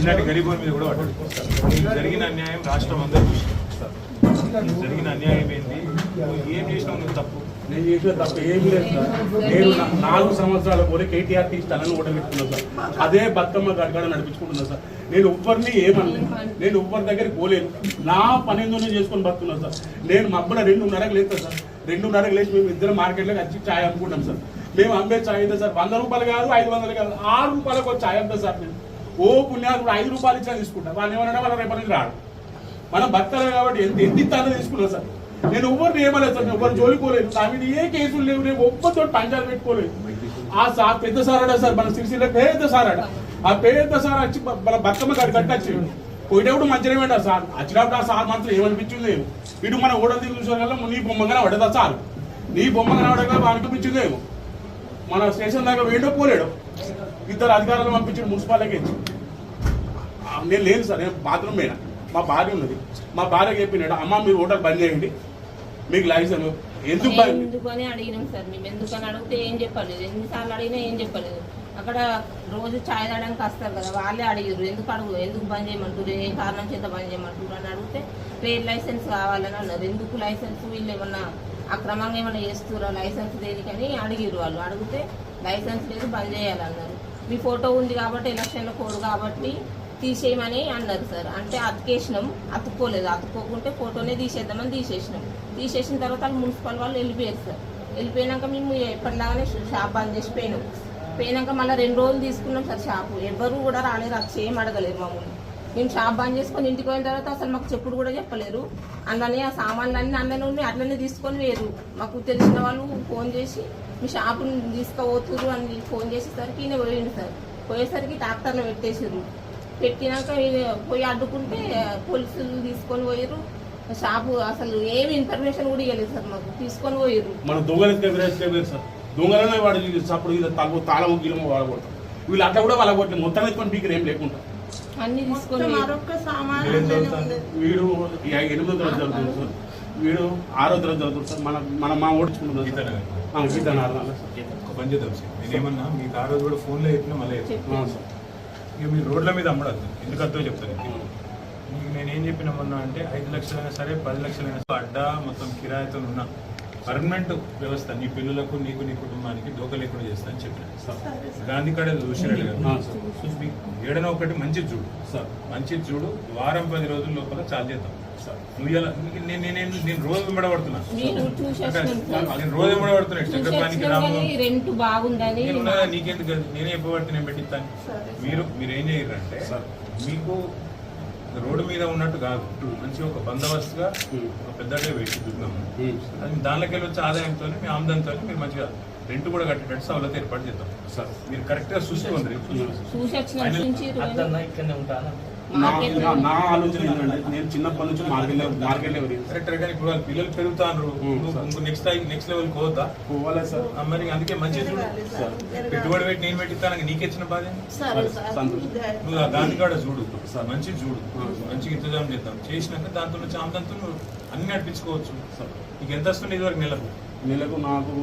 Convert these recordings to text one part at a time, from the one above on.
ఇలాంటి గరీబుల మీద కూడా పడ్డాడు జరిగిన అన్యాయం రాష్ట్రం అందరూ చూసింది. జరిగిన అన్యాయం ఏంటి? ఏం చేసినావు? నువ్వు తప్పు. నేను చేసిన తప్పు ఏం లేదు సార్. నేను నాలుగు సంవత్సరాల కూడా కేటీఆర్ తీస్తానని ఓడబెట్టుకున్నాను సార్. అదే బతుకమ్మ గడగడ నడిపించుకుంటున్నాను సార్. నేను ఒవ్వరిని ఏమనలేదు. నేను ఒవ్వరి దగ్గరికి పోలేను నా పని ఏందో నేను చేసుకొని బతుకున్నాను సార్. నేను మబ్బున రెండున్నరకు లేదు సార్. రెండున్నరకు లేచి మేము ఇద్దరు మార్కెట్లోకి వచ్చి ఛాయ్ అమ్ముకుంటాం సార్. మేము అమ్మే ఛాయ్ అయితే సార్? వంద రూపాయలు కాదు ఐదు వందలు కాదు. ఆరు రూపాయలకు ఛాయ్ అమ్ముతా సార్ నేను. ఓ పుణ్యాలు ఐదు రూపాయలు ఇచ్చినా తీసుకుంటా. వాళ్ళు ఏమన్నా వాళ్ళ రేపటి నుంచి రాడు. మనం భక్తులు కాబట్టి ఎంత ఎంత ఇస్తానో తీసుకున్నాం సార్? నేను ఎవరిని ఏమలేదు సార్ ఎవరు జోలికోలేదు నా మీద ఏ కేసులు లేవు. నేను ఒక్కతో పంచాలు పెట్టుకోలేదు. ఆ సార్ పెద్ద సారాడా సార్ మన సిరిసిల్ల పెద్ద సారాడా ఆ పెద్ద సార్ వచ్చి మన బతుకమ్మ గారి కట్టచ్చి పోయేటప్పుడు మంచిగా పెట్టారు సార్? వచ్చినప్పుడు ఆ సార్ మనసులో ఏమనిపించింది లేదు. ఇటు మన ఓడలు తిరిగి చూసిన వల్ల నీ బొమ్మగానే పడదా సార్? నీ బొమ్మగా రావడం అనిపించింది ఏమో మన స్టేషన్ దాకా వేయడో పోలేడు. ఇద్దరు అధికారులు పంపించాడు మున్సిపాలిటీకి. ఆ, నేను లేదు సార్ నేను బాత్రూమ్ పోయినా. మా భార్య ఉన్నది. మా భార్య చెప్పినాడు అమ్మ మీరు హోటల్ బంద్ చేయండి. మీకు లైసెన్స్ ఎందుకు బంద్? ఎందుకు అని అడిగినాం సార్ మేము ఎందుకని అడిగితే ఏం చెప్పలేదు. ఎన్నిసార్లు అడిగినా ఏం చెప్పలేదు. అక్కడ రోజు ఛాయ్ తాగడానికి వస్తారు కదా వాళ్ళే అడిగారు ఎందుకు అడుగు? ఎందుకు బంద్ చేయమంటారు ఏ కారణం చేత బంద్ చేయమంటారు అని అడిగితే ట్రేడ్ లైసెన్స్ కావాలని అన్నారు. ఎందుకు లైసెన్స్? వీళ్ళు ఏమన్నా అక్రమంగా ఏమన్నా చేస్తురా లైసెన్స్ దేనికని? అడిగిరు వాళ్ళు. అడిగితే లైసెన్స్ లేదు బంద్ చేయాలన్నారు. మీ ఫోటో ఉంది కాబట్టి ఎలక్షన్ల కోడ్ కాబట్టి తీసేయమని అన్నారు సార్. అంటే అతికేసినాం అతుక్కోలేదు. అతుక్కోకుంటే ఫోటోనే తీసేద్దామని తీసేసినాం. తీసేసిన తర్వాత వాళ్ళు మున్సిపల్ వాళ్ళు వెళ్ళిపోయారు సార్. వెళ్ళిపోయినాక మేము ఎప్పటిలాగానే షాప్ బంద్ చేసి పోయినాం. పోయినాక మళ్ళీ రెండు రోజులు తీసుకున్నాం సార్ షాపు. ఎవరు కూడా రాలేరు అది ఏం అడగలేరు మమ్మల్ని. మేము షాప్ బంద్ చేసుకొని ఇంటికి పోయిన తర్వాత అసలు మాకు చెప్పుడు కూడా చెప్పలేరు. అందులోనే ఆ సామాన్లు అన్నీ అందులోనే ఉన్నాయి అట్లనే తీసుకొని వేరు మాకు తెలిసిన వాళ్ళు ఫోన్ చేసి మీ షాపుని తీసుకుపోతురు అని ఫోన్ చేసేసరికి ఈయన పోయిండు సార్. పోయేసరికి ట్రాక్టర్లో పెట్టేసారు పెట్టినాక పోయి అడ్డుకుంటే పోలీసులు తీసుకొని పోయారు షాపు అసలు ఏమి ఇన్ఫర్మేషన్ కూడా ఇవ్వలేదు సార్ మాకు. తీసుకొని పోయారు మన దొంగలు సార్. దొంగలనే వాడు అప్పుడు తల తాళము గీలము వాడకూడదు వీళ్ళు అట్లా కూడా వాళ్ళ కొట్టి మొత్తం ఎత్తుకొని పీకర్ ఏం లేకుండా. అన్ని తీసుకొని. వీడు ఎనిమిదో తరగతి చదువుతుంది సార్. వీడు ఆరో తరగతి చదువుతుంది సార్. మన మన మా ఓడించుకుంటున్నాం గీతా సార్. పని చేద్దాం సార్. నేనేమన్నా మీకు ఆ రోజు కూడా ఫోన్లో చెప్పినా మళ్ళీ సార్. ఇక మీరు రోడ్ల మీద అమ్మడద్దు. ఎందుకు అర్థం చెప్తాను? నీకు నేనేం చెప్పిన మొన్న అంటే ఐదు లక్షలైనా సరే పది లక్షలైనా సరే అడ్డా మొత్తం కిరాయితో ఉన్న పర్మనెంట్ వ్యవస్థ నీ పిల్లలకు నీకు నీ కుటుంబానికి దోక లేకుండా చేస్తా అని చెప్పిన. సార్ గాంధీ కాడ చూసినట్టు కదా ఏడనో ఒకటి మంచి చూడు. సార్. మంచి చూడు. వారం పది రోజుల లోపల చాలు చేద్దాం. నువ్వు ఇలా నీకు నేను నేను నేను రోజు వెంబడబడుతున్నా. నేను రోజు వెంబడబడుతున్నా. రెంట్ బాగుందని నీకెందుకు పెట్టిస్తాను. మీరు మీరు ఏం చేయరంటే సార్. మీకు రోడ్డు మీద ఉన్నట్టు కాదు. మంచి ఒక బందోబస్తుగా. ఒక పెద్దగా పెట్టి దుర్గము ఉమ్, అది దానిలోకి వెళ్ళి వచ్చే ఆదాయంతో మీ ఆమ్దంతో మీరు మంచిగా రెంట్ కూడా కట్టేటట్టు సవలత ఏర్పాటు చేద్దాం. సార్. మీరు కరెక్ట్గా చూసుకోండి ఇక్కడనే ఉంటానా? నా ఆలోచన ఏంటంటే నేను చిన్నప్పటి నుంచి మార్కెట్ మార్కెట్ లెవెల్ కరెక్ట్ కానీ ఇప్పుడు వాళ్ళ పిల్లలు పెరుగుతారు. నెక్స్ట్ నెక్స్ట్ లెవెల్ పోతా. పోవాలా సార్. మరి అందుకే మంచి చూడు. సార్. పెట్టుబడి పెట్టి నేను పెట్టిస్తాను బాధ? సరే సార్ సంతోషం. నువ్వు గాంధీ కాడ చూడు. సార్. మంచి చూడు. మంచిగా ఇంతజాం చేద్దాం. చేసినాక దాంతో నుంచి నువ్వు అన్ని నడిపించుకోవచ్చు. సార్. నీకు ఎంత వస్తుంది ఇది వరకు నెలకు. నెలకు నాకు.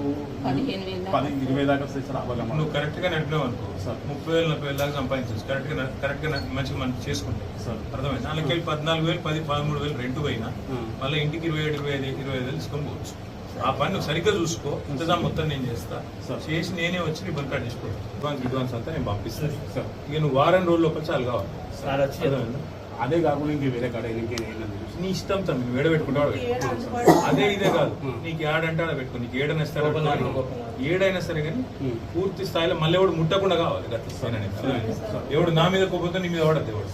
పది ఇరవై దాకా వస్తాయి సార్ అవగాహన నువ్వు కరెక్ట్గా నడిపినావు అనుకో. సార్. ముప్పై వేలు నలభై వేలు దాకా సంపాదించవచ్చు కరెక్ట్గా కరెక్ట్గా నడిపి మంచిగా మనం చేసుకుంటే. సార్. అర్థమైంది? నాలుగు వేలు పద్నాలుగు వేలు పది పదమూడు వేలు రెంట్ పోయినా. మళ్ళీ ఇంటికి ఇరవై ఏడు ఇరవై ఐదు ఇరవై ఐదు వేలు తీసుకొని పోవచ్చు. ఆ పని నువ్వు సరిగ్గా చూసుకో. ఇంతదా మొత్తం నేను చేస్తా. సార్. చేసి నేనే వచ్చి నీ బంక్ చేసుకో అడ్వాన్స్ అడ్వాన్స్ అంతా నేను పంపిస్తాను. సార్. ఇక నువ్వు వారం రోజుల లోపల చాలు కావాలి. సార్ వచ్చి అర్థమైందా? అదే కాకుండా ఇంక వేరే కాడ ఇంకేం ఏంటంటే నీ ఇష్టం తమ్మి నువ్వు ఏడ పెట్టుకుంటావు. అదే ఇదే కాదు. నీకు ఏడంటే ఆడ పెట్టుకో నీకు ఏడైనా సరే. ఏడైనా సరే కానీ. పూర్తి స్థాయిలో మళ్ళీ ఎవడు ముట్టకుండా కావాలి అనేది. ఎవడు నా మీద కోపోతే నీ మీద వాడద్దు ఎవడు